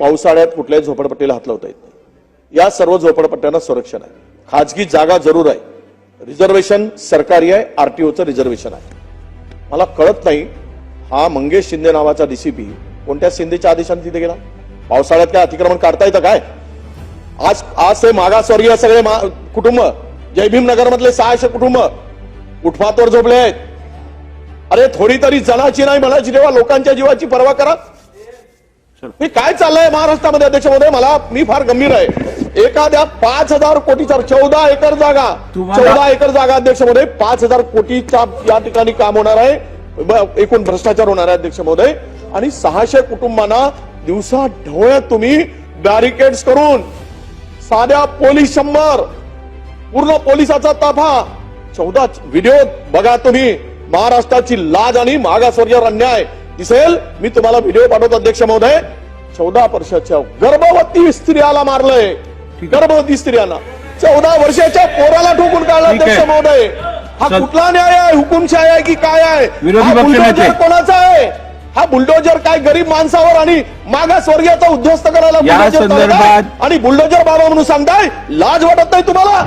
पावसाळ्यात कुठल्याही झोपडपट्टीला हात लावता येत नाही. या सर्व झोपडपट्ट्यांना संरक्षण आहे. खाजगी जागा जरूर आहे. रिझर्वेशन सरकारी आहे आरटीओचं रिझर्वेशन आहे. मला कळत नाही हा मंगेश शिंदे नावाचा डीसीपी कोणत्या शिंदेच्या आदेशाने तिथे गेला? पावसाळ्यात काय अतिक्रमण काढता येतं काय? आज आज ते मागासवर्गीय सगळे मा- कुटुंब जयभीम नगर मधले सहाशे कुटुंब फुटपाथवर झोपले आहेत. अरे थोडी तरी जनाची नाही म्हणायची तेव्हा लोकांच्या जीवाची पर्वा करा. हे काय चाललंय महाराष्ट्रामध्ये अध्यक्ष महोदय मला मी फार गंभीर आहे. एखाद्या पाच हजार कोटीचा चौदा एकर जागा चौदा एकर जागा अध्यक्ष महोदय पाच हजार कोटीचा या ठिकाणी काम होणार आहे. एकूण भ्रष्टाचार होणार आहे अध्यक्ष महोदय आणि सहाशे कुटुंबांना दिवसा ढवळ्यात तुम्ही बॅरिकेड्स करून साध्या पोलीस शंभर पूर्ण पोलिसाचा ताफा चौदा व्हिडिओ बघा तुम्ही. महाराष्ट्राची लाज आणि मागासवर्गीय अन्याय. दिसेल? मी तुम्हाला व्हिडिओ पाठवतो अध्यक्ष महोदय. चौदा वर्षाच्या गर्भवती स्त्रियाला मारलंय. गर्भवती स्त्रियांना. चौदा वर्षाच्या पोराला ठोकून काढला. अध्यक्ष महोदय. हा कुठला न्याय आहे? हुकुमशाही आहे की काय आहे? हा. बुलडोजर कोणाचा आहे? हा बुलडोजर काय गरीब माणसावर आणि मागासवर्गीयाचा उद्ध्वस्त करायला आणि बुलडोजर बाबा म्हणून सांगताय लाज वाटत नाही तुम्हाला?